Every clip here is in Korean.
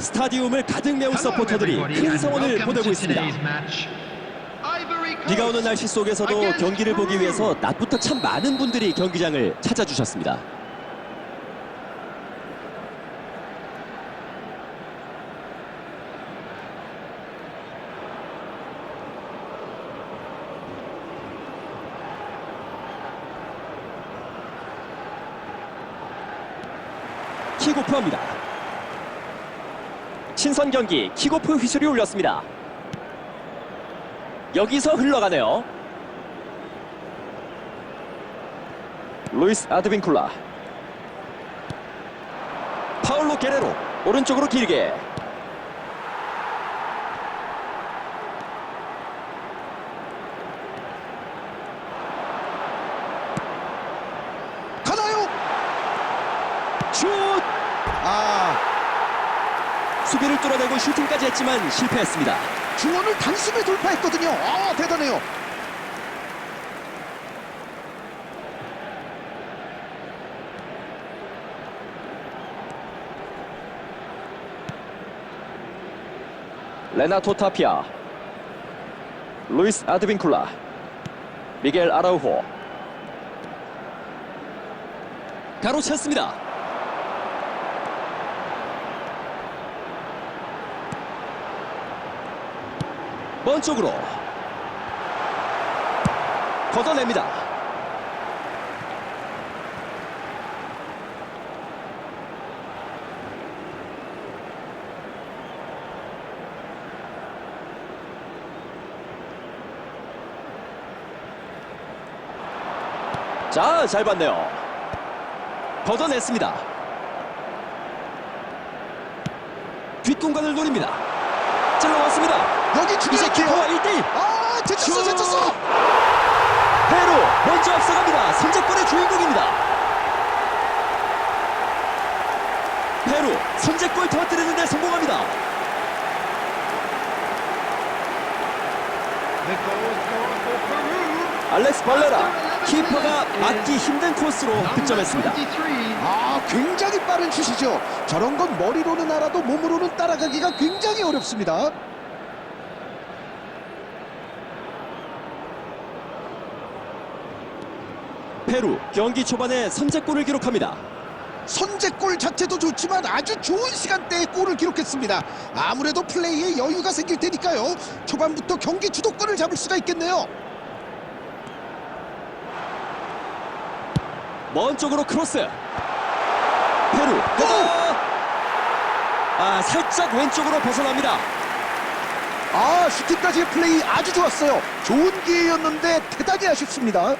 스타디움을 가득 메운 서포터들이 큰 성원을 보내고 있습니다. 비가 오는 날씨 속에서도 경기를 보기 위해서 낮부터 참 많은 분들이 경기장을 찾아주셨습니다. 킥오프합니다. 신선 경기 킥오프 휘슬이 울렸습니다. 여기서 흘러가네요. 루이스 아드빈쿨라 파울로 게레로 오른쪽으로 길게 가나요? 슛! 아, 수비를 뚫어내고 슈팅까지 했지만 실패했습니다. 중원을 단숨에 돌파했거든요. 아, 대단해요. 레나토 타피아 루이스 아드빈쿨라 미겔 아라우호 가로챘습니다. 먼 쪽으로 걷어냅니다. 자, 잘 봤네요. 걷어냈습니다. 뒷공간을 노립니다. 찔러왔습니다. 여기 이제. 키퍼와 1대1. 아, 제쳤어, 제쳤어. 페루 먼저 앞서갑니다. 선제골의 주인공입니다. 페루 선제골 터뜨리는데 성공합니다. 알렉스 발레라 키퍼가 맞기 힘든 코스로 득점했습니다. 아, 굉장히 빠른 슛이죠. 저런 건 머리로는 알아도 몸으로는 따라가기가 굉장히 어렵습니다. 페루 경기 초반에 선제골을 기록합니다. 선제골 자체도 좋지만 아주 좋은 시간대에 골을 기록했습니다. 아무래도 플레이에 여유가 생길 테니까요. 초반부터 경기 주도권을 잡을 수가 있겠네요. 먼 쪽으로 크로스. 페루. 헤더. 아 살짝 왼쪽으로 벗어납니다. 아, 슈팅까지의 플레이 아주 좋았어요. 좋은 기회였는데 대단히 아쉽습니다.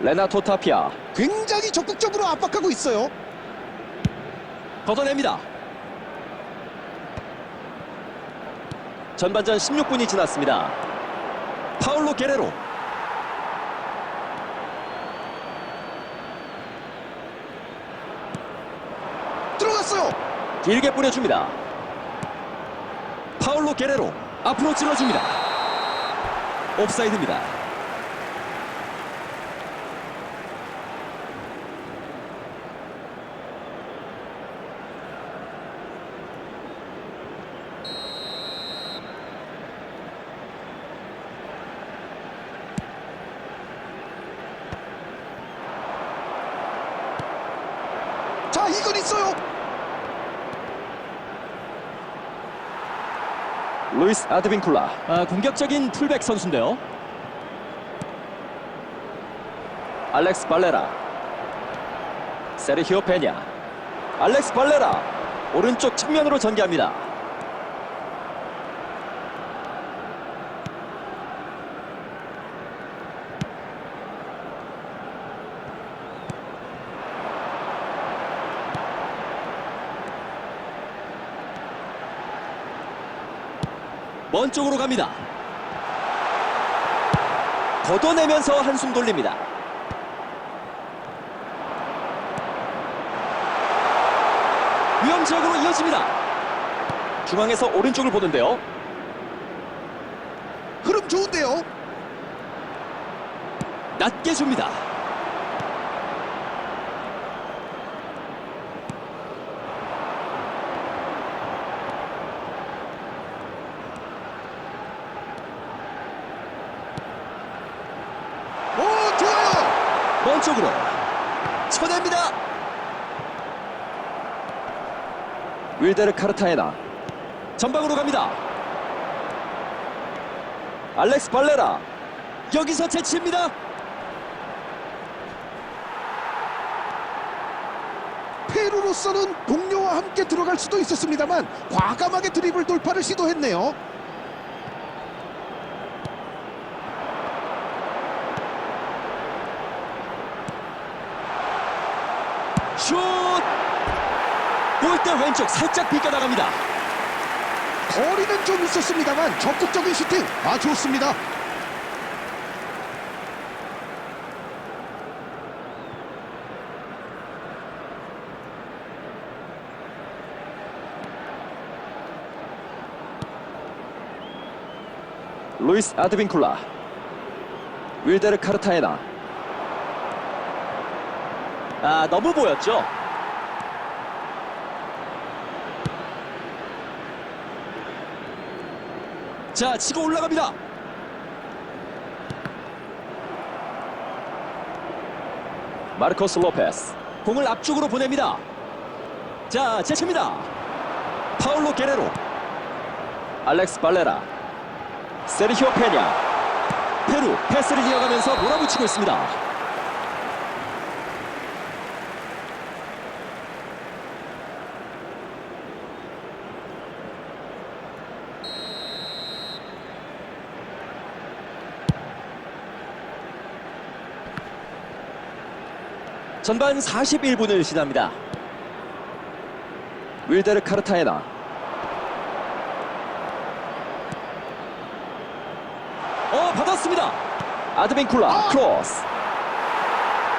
레나토 타피아 굉장히 적극적으로 압박하고 있어요. 걷어냅니다. 전반전 16분이 지났습니다. 파울로 게레로 들어갔어요. 길게 뿌려줍니다. 파울로 게레로 앞으로 찔러줍니다. 옵사이드입니다. 이건 있어요. 루이스 아드빈쿨라 아, 공격적인 풀백 선수인데요. 알렉스 발레라 세르히오 페냐 알렉스 발레라 오른쪽 측면으로 전개합니다. 먼 쪽으로 갑니다. 걷어내면서 한숨 돌립니다. 위험 지역으로 이어집니다. 중앙에서 오른쪽을 보는데요. 흐름 좋은데요. 낮게 줍니다. 먼 쪽으로 쳐냅니다. 윌데르 카르타에나 전방으로 갑니다. 알렉스 발레라 여기서 제치입니다. 페루로서는 동료와 함께 들어갈 수도 있었습니다만 과감하게 드리블 돌파를 시도했네요. 슛! 골대 왼쪽 살짝 비껴나갑니다. 거리는 좀 있었습니다만 적극적인 슈팅 아 좋습니다. 루이스 아드빈쿨라 윌데르 카르타에나 아 너무 보였죠 자 치고 올라갑니다. 마르코스 로페스. 공을 앞쪽으로 보냅니다. 자 제칩니다. 파울로 게레로. 알렉스 발레라. 세르히오 페냐. 페루 패스를 이어가면서 몰아붙이고 있습니다 전반 41분을 지납니다. 윌데르 카르타에나. 어 받았습니다. 아드벤쿨라 아! 크로스.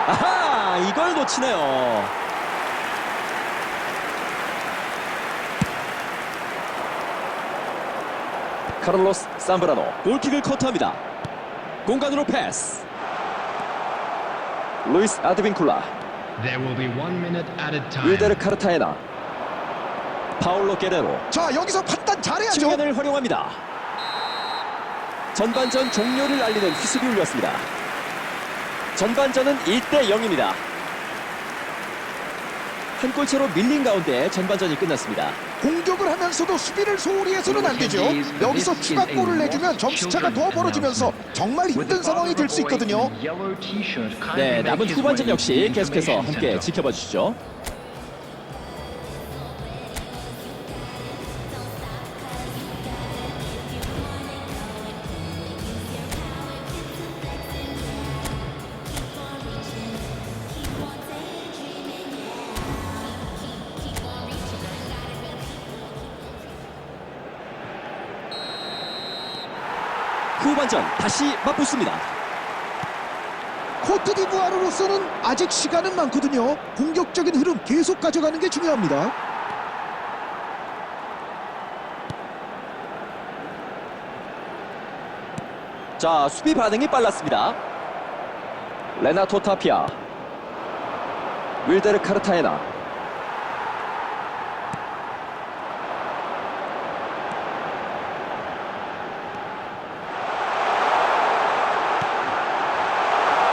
아하 이걸 놓치네요. 카를로스 삼브라노 골킥을 커트합니다. 공간으로 패스 루이스 아드빈쿨라. 윌데르 카르타에나 파울로 게레로 자 여기서 판단 잘해야죠. 측면을 활용합니다. 전반전 종료를 알리는 휘슬이 울렸습니다. 전반전은 1대 0입니다. 한 골차로 밀린 가운데 전반전이 끝났습니다. 공격을 하면서도 수비를 소홀히 해서는 안 되죠. 여기서 추가골을 내주면 점수차가 더 벌어지면서 정말 힘든 상황이 될 수 있거든요. 네, 남은 후반전 역시 계속해서 함께 지켜봐 주시죠. 후반전 다시 맞붙습니다. 코트디부아르로서는 아직 시간은 많거든요. 공격적인 흐름 계속 가져가는 게 중요합니다. 자, 수비 반응이 빨랐습니다. 레나토 타피아. 윌데르 카르타에나.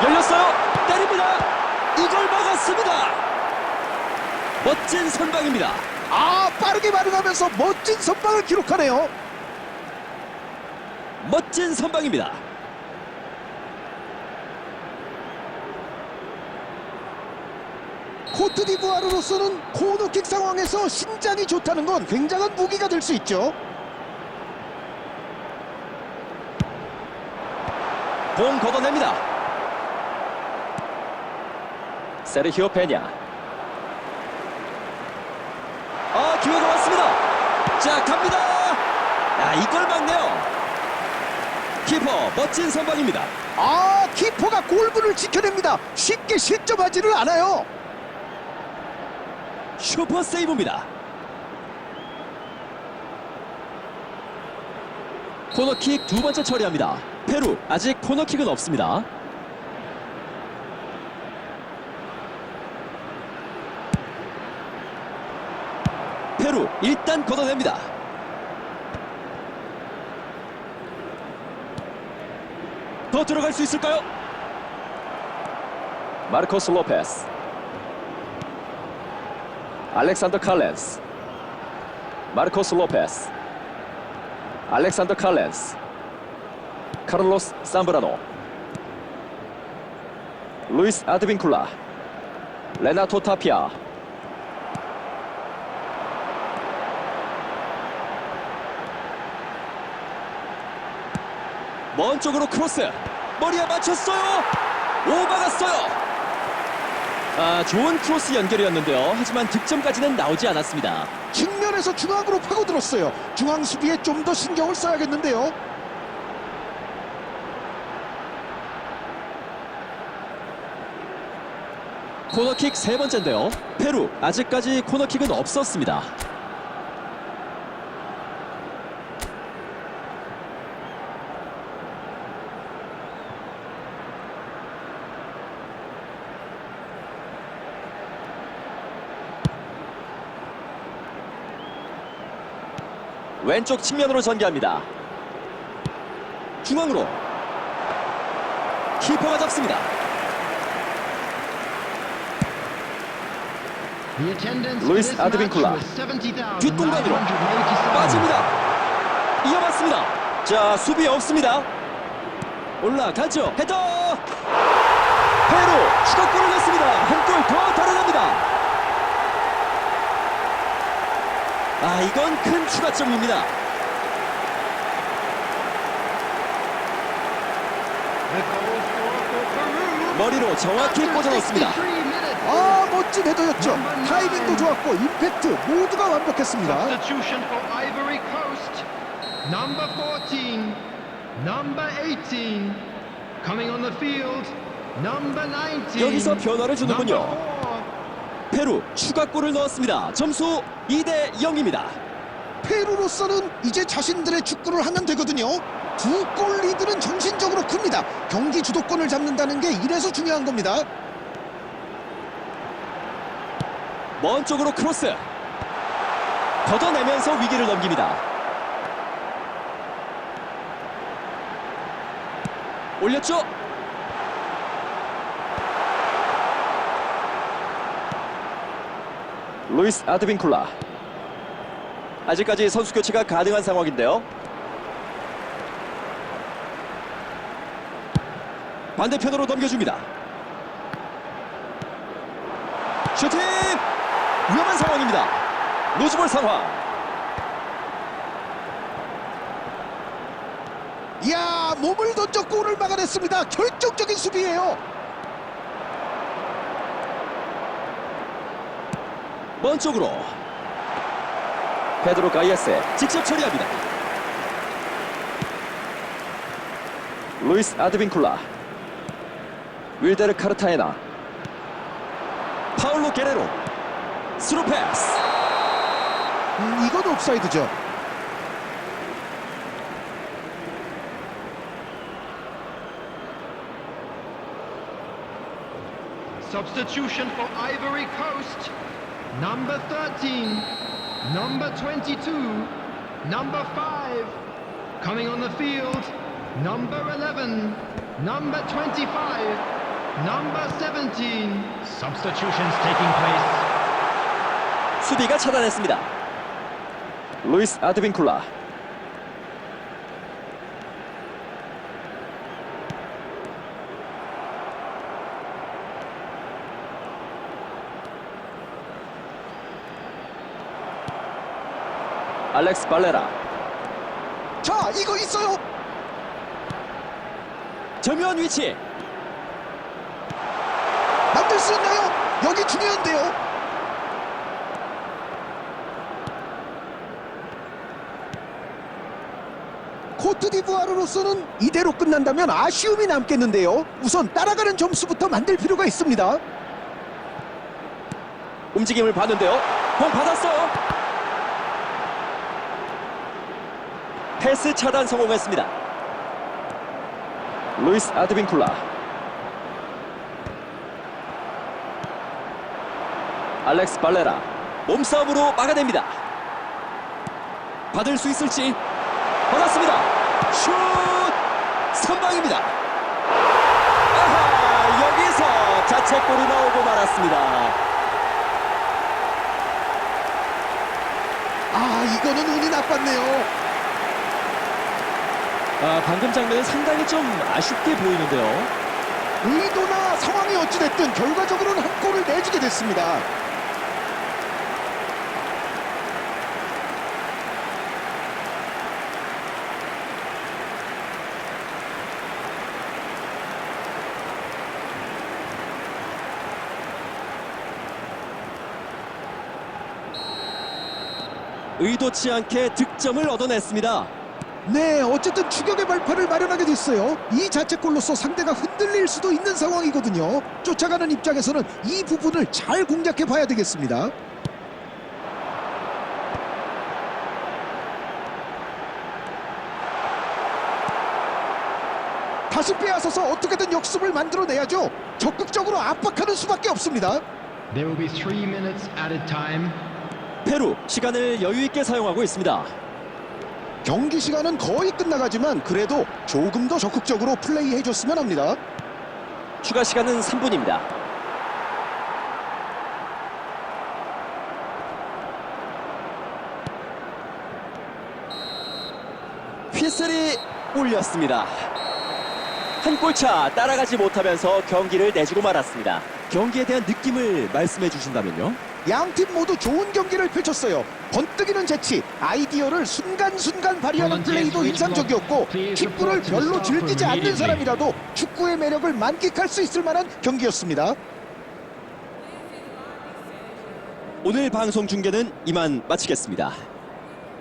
열렸어요. 때립니다. 이걸 막았습니다. 멋진 선방입니다. 아 빠르게 반응하면서 멋진 선방을 기록하네요. 멋진 선방입니다. 코트디부아르로서는 코너킥 상황에서 신장이 좋다는 건 굉장한 무기가 될 수 있죠. 공 걷어냅니다. 세르히오 페냐. 아 기회가 왔습니다. 자 갑니다. 야 이걸 막네요. 키퍼 멋진 선방입니다. 아 키퍼가 골문을 지켜냅니다. 쉽게 실점하지를 않아요. 슈퍼 세이브입니다. 코너킥 두 번째 처리합니다. 페루 아직 코너킥은 없습니다. 페루 일단 걷어냅니다. 더 들어갈 수 있을까요? 마르코스 로페스. 알렉산더 칼렌스. 마르코스 로페스. 알렉산더 칼렌스. 카를로스 삼브라노. 루이스 아드빈쿨라. 레나토 타피아. 먼 쪽으로 크로스 머리에 맞췄어요. 오바갔어요. 아 좋은 크로스 연결이었는데요. 하지만 득점까지는 나오지 않았습니다. 측면에서 중앙으로 파고들었어요. 중앙 수비에 좀 더 신경을 써야겠는데요. 코너킥 세 번째인데요. 페루 아직까지 코너킥은 없었습니다 왼쪽 측면으로 전개합니다 중앙으로 키퍼가 잡습니다 was 70,987. 뒷공간으로 빠집니다. 이어봤습니다. 자 수비 없습니다. 올라가죠. 헤더. 페루 추가골을 넣습니다. 한 골 더 달아납니다. 아 이건 큰 추가점입니다. 머리로 정확히 꽂아 넣습니다. 아 멋진 헤더였죠. 타이밍도 좋았고 임팩트 모두가 완벽했습니다. Substitution for Ivory Coast. Number 14. Number 18. Coming on the field. Number 19. 여기서 변화를 주는군요. Number 4. 페루 추가골을 넣었습니다. 점수 2대 0입니다. 페루로서는 이제 자신들의 축구를 하면 되거든요. 두 골 리드는 정신적으로 큽니다. 경기 주도권을 잡는다는 게 이래서 중요한 겁니다. 먼 쪽으로 크로스 걷어내면서 위기를 넘깁니다 올렸죠 루이스 아드빈쿨라 아직까지 선수 교체가 가능한 상황인데요 반대편으로 넘겨줍니다 슈팅 위험한 상황입니다. 노즈볼 상황. 이야 몸을 던져 골을 막아냈습니다. 결정적인 수비예요. 먼 쪽으로. 페드로 가이아스 직접 처리합니다. 루이스 아드빈쿨라. 윌데르 카르타에나. 파울로 게레로. 스루 패스. 음, 이건 옵사이드죠. Substitution for Ivory Coast. Number 13. Number 22. Number 5. Coming on the field. Number 11. Number 25. Number 17. Substitutions taking place. 수비가 차단했습니다. 루이스 아드빈쿨라. 알렉스 발레라 자 이거 있어요. 정면 위치 만들 수 있나요? 여기 중요한데요. 코트디부아르로서는 이대로 끝난다면 아쉬움이 남겠는데요. 우선 따라가는 점수부터 만들 필요가 있습니다. 움직임을 봤는데요. 공 받았어요. 패스 차단 성공했습니다. 루이스 아드빈쿨라. 알렉스 발레라. 몸싸움으로 막아냅니다. 받을 수 있을지. 받았습니다. 슛! 선방입니다. 아하, 여기서 자책 골이 나오고 말았습니다. 아 이거는 운이 나빴네요. 아, 방금 장면은 상당히 좀 아쉽게 보이는데요. 의도나 상황이 어찌됐든 결과적으로는 한 골을 내주게 됐습니다. 의도치 않게 득점을 얻어냈습니다. 네, 어쨌든 추격의 발판을 마련하게 됐어요. 이 자책골로서 상대가 흔들릴 수도 있는 상황이거든요. 쫓아가는 입장에서는 이 부분을 잘 공략해 봐야 되겠습니다. 다시 빼앗아서 어떻게든 역습을 만들어내야죠. 적극적으로 압박하는 수밖에 없습니다. There will be three minutes at a time. 페루 시간을 여유 있게 사용하고 있습니다. 경기 시간은 거의 끝나가지만 그래도 조금 더 적극적으로 플레이해 줬으면 합니다. 추가 시간은 3분입니다. 휘슬이 올렸습니다. 한 골차 따라가지 못하면서 경기를 내주고 말았습니다. 경기에 대한 느낌을 말씀해 주신다면요? 양 팀 모두 좋은 경기를 펼쳤어요. 번뜩이는 재치, 아이디어를 순간순간 발휘하는 플레이도 인상적이었고 축구를 별로 즐기지 않는 사람이라도 축구의 매력을 만끽할 수 있을 만한 경기였습니다. 오늘 방송 중계는 이만 마치겠습니다.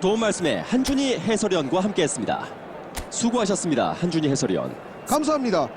도움 말씀에 한준희 해설위원과 함께했습니다. 수고하셨습니다. 한준희 해설위원. 감사합니다.